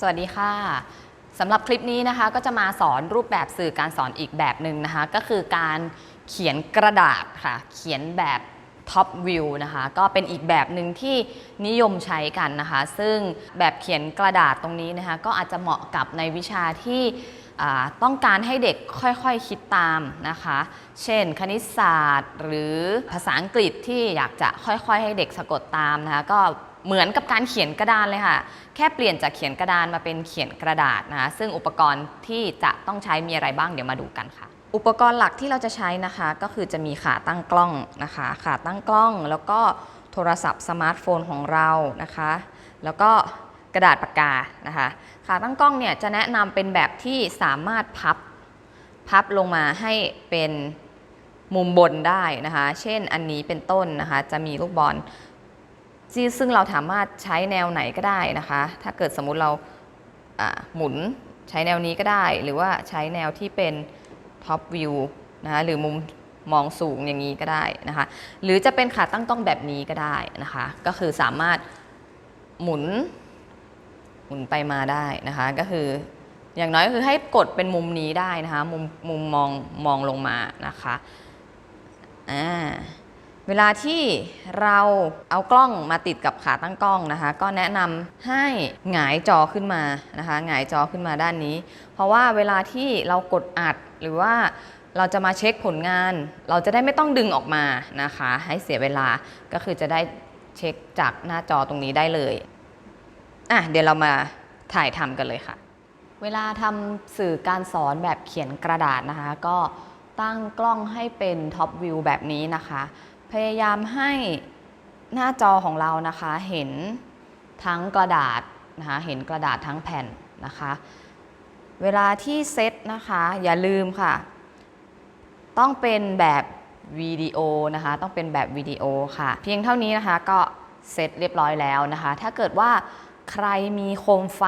สวัสดีค่ะสำหรับคลิปนี้นะคะก็จะมาสอนรูปแบบสื่อการสอนอีกแบบหนึ่งนะคะ ก็คือการเขียนกระดาษค่ะ เขียนแบบท็อปวิวนะคะก็เป็นอีกแบบหนึ่งที่นิยมใช้กันนะคะ ซึ่งแบบเขียนกระดาษตรงนี้นะคะ ก็อาจจะเหมาะกับในวิชาที่ต้องการให้เด็กค่อยๆคิดตามนะคะ เช่น คณิตศาสตร์ หรือภาษาอังกฤษที่อยากจะค่อยๆ ให้เด็กสะกดตามนะคะ ก็ เหมือนกับการเขียนกระดานเลยค่ะ แค่เปลี่ยนจากเขียนกระดานมาเป็นเขียนกระดาษนะคะซึ่งอุปกรณ์ที่จะต้องใช้มีอะไรบ้างเดี๋ยวมาดูกันค่ะ อุปกรณ์หลักที่เราจะใช้นะคะ ก็คือจะมีขาตั้งกล้องนะคะขาตั้งกล้อง แล้วก็โทรศัพท์สมาร์ทโฟนของเรานะคะ แล้วก็กระดาษปากกานะคะขาตั้งกล้องเนี่ยจะแนะนำเป็นแบบที่สามารถพับพับลงมาให้เป็นมุมบนได้นะคะ เช่นอันนี้เป็นต้นนะคะ จะมีลูกบอล ที่ซึ่งเราสามารถใช้แนวไหนก็ได้นะคะ ถ้าเกิดสมมุติเราหมุนใช้แนวนี้ก็ได้ หรือว่าใช้แนวที่เป็นท็อปวิวนะคะหรือมุมมองสูงอย่างนี้ก็ได้นะคะ หรือจะเป็นขาตั้งกล้องแบบนี้ก็ได้นะคะ ก็คือสามารถหมุนหมุนไปมาได้นะคะ ก็คืออย่างน้อยก็คือให้กดเป็นมุมนี้ได้นะคะ มุมมุมมองมองลงมานะคะอ่า เวลาที่เราเอากล้องมาติดกับขาตั้งกล้องนะคะ ก็แนะนำให้หงายจอขึ้นมานะคะหงายจอขึ้นมาด้านนี้ เพราะว่าเวลาที่เรากดอัดหรือว่าเราจะมาเช็คผลงาน เราจะได้ไม่ต้องดึงออกมานะคะ ให้เสียเวลาก็คือจะได้เช็คจากหน้าจอตรงนี้ได้เลยอะเดี๋ยวเรามาถ่ายทำกันเลยค่ะ เวลาทำสื่อการสอนแบบเขียนกระดาษนะคะ ก็ตั้งกล้องให้เป็นท็อปวิวแบบนี้นะคะ พยายามให้หน้าจอของเรานะคะเห็นทั้งกระดาษนะคะเห็นกระดาษทั้งแผ่นนะคะ เวลาที่เซตนะคะอย่าลืมค่ะ ต้องเป็นแบบวิดีโอนะคะต้องเป็นแบบวิดีโอค่ะ เพียงเท่านี้นะคะก็เสร็จเรียบร้อยแล้วนะคะ ถ้าเกิดว่าใครมีโคมไฟ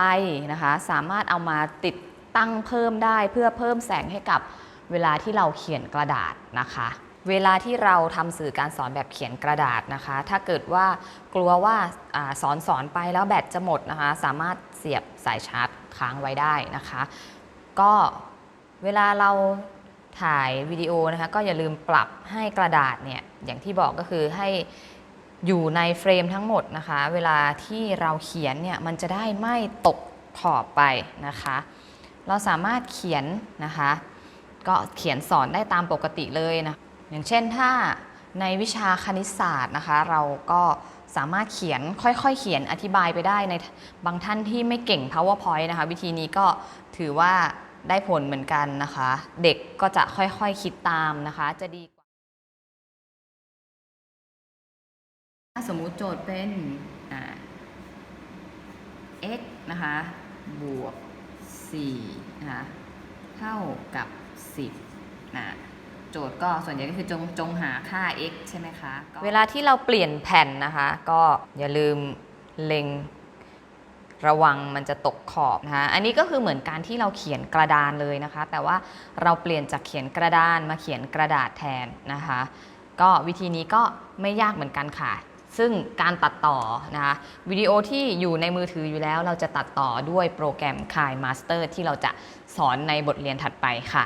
นะคะ สามารถเอามาติดตั้งเพิ่มได้เพื่อเพิ่มแสงให้กับเวลาที่เราเขียนกระดาษนะคะ เวลาที่เราทำสื่อการสอนแบบเขียนกระดาษนะคะ ถ้าเกิดว่ากลัวว่าอาสอนสอนไปแล้วแบตจะหมดนะคะ สามารถเสียบสายชาร์จค้างไว้ได้นะคะ ก็เวลาเราถ่ายวิดีโอนะคะ ก็อย่าลืมปรับให้กระดาษเนี่ยอย่างที่บอกก็คือให้อยู่ในเฟรมทั้งหมดนะคะ เวลาที่เราเขียนเนี่ยมันจะได้ไม่ตกขอบไปนะคะ เราสามารถเขียนนะคะ ก็เขียนสอนได้ตามปกติเลยนะ อย่างเช่นถ้าในวิชาคณิตศาสตร์นะคะ เราก็สามารถเขียนค่อยๆ เขียนอธิบายไปได้ในบางท่านที่ไม่เก่ง powerpoint นะคะ วิธีนี้ก็ถือว่าได้ผลเหมือนกันนะคะ เด็กก็จะค่อยๆคคิดตามนะคะ จะดีกว่า ถ้าสมมุติโจทย์เป็น x นะคะ บวก4นะคะ เท่ากับ 10นะ โจทย์ก็ส่วนใหญ่ก็คือจงจงหาค่า x ใช่ไหมคะเวลาที่เราเปลี่ยนแผ่นนะคะ ก็อย่าลืมเล็งระวังมันจะตกขอบนะคะ อันนี้ก็คือเหมือนการที่เราเขียนกระดานเลยนะคะ แต่ว่าเราเปลี่ยนจากเขียนกระดานมาเขียนกระดาษแทนนะคะ ก็วิธีนี้ก็ไม่ยากเหมือนกันค่ะ ซึ่งการตัดต่อนะคะวิดีโอที่อยู่ในมือถืออยู่แล้ว เราจะตัดต่อด้วยโปรแกรม k าย Master ที่เราจะสอนในบทเรียนถัดไปค่ะ